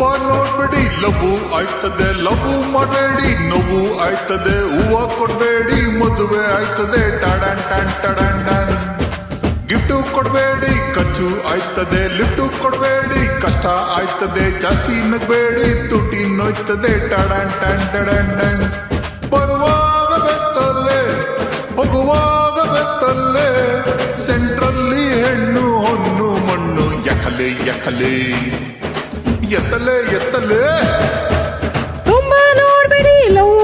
ಲಘು ಆಯ್ತದೆ, ಲಘು ಮಾಡಬೇಡಿ. ನೋವು ಆಯ್ತದೆ, ಹೂವ ಕೊಡ್ಬೇಡಿ. ಮದುವೆ ಆಯ್ತದೆ, ಟಡನ್, ಟನ್ ಟಡನ್, ಟನ್. ಗಿಫ್ಟು ಕೊಡ್ಬೇಡಿ, ಖರ್ಚು ಆಯ್ತದೆ, ಲಿಫ್ಟು ಕೊಡ್ಬೇಡಿ. ಕಷ್ಟ ಆಯ್ತದೆ, ಜಾಸ್ತಿ ನಗಬೇಡಿ. ತುಟಿ ನೋಯ್ತದೆ, ಟಡನ್, ಟನ್ ಟಡನ್, ಟನ್. ಬರುವಾಗ ಬೆತ್ತಲ್ಲೇ, ಹೋಗುವಾಗ ಬೆತ್ತಲ್ಲೇ, ಸೆಂಟ್ರಲ್ಲಿ ಹೆಣ್ಣು ಹೊನ್ನು ಮಣ್ಣು ಎಕಲೆ ಎಕಲೆ ಎತ್ತಲೆ ಎತ್ತಲೆ ತುಂಬಾ ನೋಡ್ಬೇಡಿ ಲವ್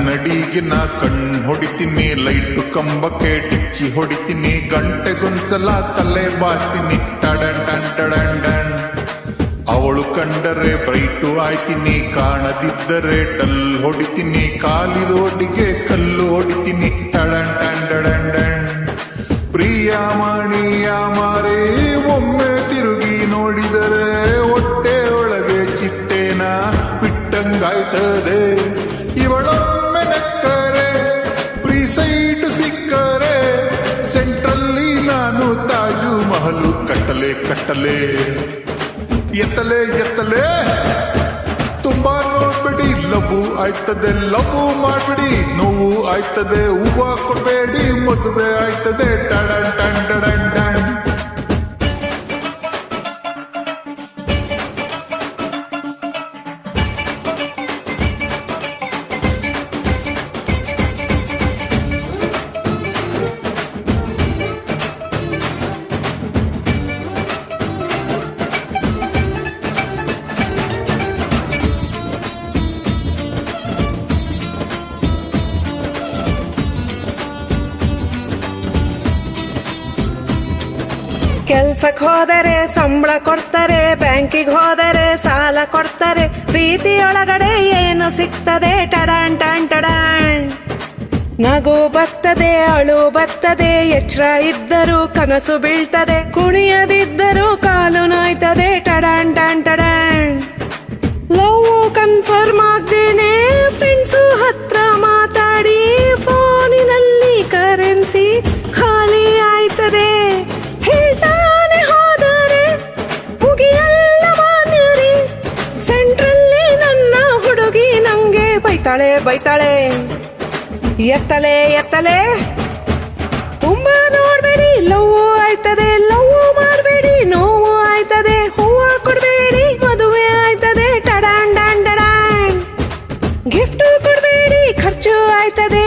ಕನ್ನಡಿಗೆ ನಾ ಕಣ್ ಹೊಡಿತೀನಿ ಲೈಟು ಕಂಬಕ್ಕೆ ಟಿಚ್ಚಿ ಹೊಡಿತೀನಿ. ಗಂಟೆಗೊಂದ್ಸಲ ತಲೆ ಬಾಳ್ತೀನಿ ಟಡನ್ ಟನ್ ಅವಳು ಕಂಡರೆ ಬ್ರೈಟು ಆಯ್ತೀನಿ, ಕಾಣದಿದ್ದರೆ ಟಲ್ ಹೊಡಿತೀನಿ. ಕಾಲಿ ರೋಡಿಗೆ ಕಲ್ಲು ಹೊಡಿತೀನಿ ಟಡನ್ ಟನ್ ಟನ್ ಪ್ರಿಯ ಮಣಿಯ ಮಾರೇ, ಒಮ್ಮೆ ತಿರುಗಿ ನೋಡಿದರೆ ಹೊಟ್ಟೆ ಒಳಗೆ ಚಿಟ್ಟೆನ ಬಿಟ್ಟಂಗಾಯ್ತದೆ. ಇವಳೊಮ್ಮೆ ನಕ್ಕರೆ ಪ್ರೀಸೈಡ್ ಸಿಕ್ಕರೆ, ಸೆಂಟ್ರಲ್ಲಿ ನಾನು ತಾಜು ಮಹಲು ಕಟ್ಟಲೆ ಕಟ್ಟಲೆ. ಎತ್ತಲೆ ಎತ್ತಲೆ. ತುಂಬಾ ನೋಡ್ಬಿಡಿ, ಲವ್ ಆಯ್ತದೆ, ಲವ್ ಮಾಡ್ಬೇಡಿ, ನೋವು ಆಯ್ತದೆ, ಹೂವ ಕೊಡಬೇಡಿ, ಮದುವೆ ಆಯ್ತದೆ ಟಡನ್ ಟನ್ ಟಡನ್ ಕೆಲ್ಸಕ್ ಹೋದರೆ ಸಂಬಳ ಕೊಡ್ತಾರೆ, ಬ್ಯಾಂಕಿಗೆ ಹೋದರೆ ಸಾಲ ಕೊಡ್ತಾರೆ, ಪ್ರೀತಿಯೊಳಗಡೆ ಏನು ಸಿಗ್ತದೆ? ಟಡಾಣ್ ಟಾಣ್ ಟಡಾಣ್ ನಗು ಬರ್ತದೆ, ಅಳು ಬರ್ತದೆ, ಎಚ್ಚರ ಇದ್ದರೂ ಕನಸು ಬೀಳ್ತದೆ ಕುಣಿಯದಿದ್ದರೂ ಬೈತಾಳೆ ಬೈತಾಳೆ. ಎತ್ತಲೆ ಎತ್ತಲೆ. ತುಂಬಾ ನೋಡ್ಬೇಡಿ ಲವ್ ಆಯ್ತದೆ ಲವ್ ಮಾಡಬೇಡಿ, ನೋವು ಆಯ್ತದೆ, ಹೂವ ಕೊಡ್ಬೇಡಿ, ಮದುವೆ ಆಯ್ತದೆ ಟಡಾನ್ ಗಿಫ್ಟ್ ಕೊಡ್ಬೇಡಿ, ಖರ್ಚು ಆಯ್ತದೆ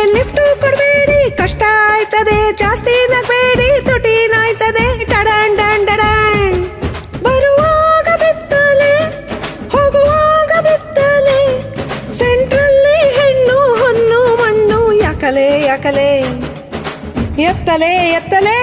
ಹೊನ್ನು ಮಣ್ಣು ಯಾಕಲೆ ಯಾಕಲೆ ಎತ್ತಲೆ ಎತ್ತಲೆ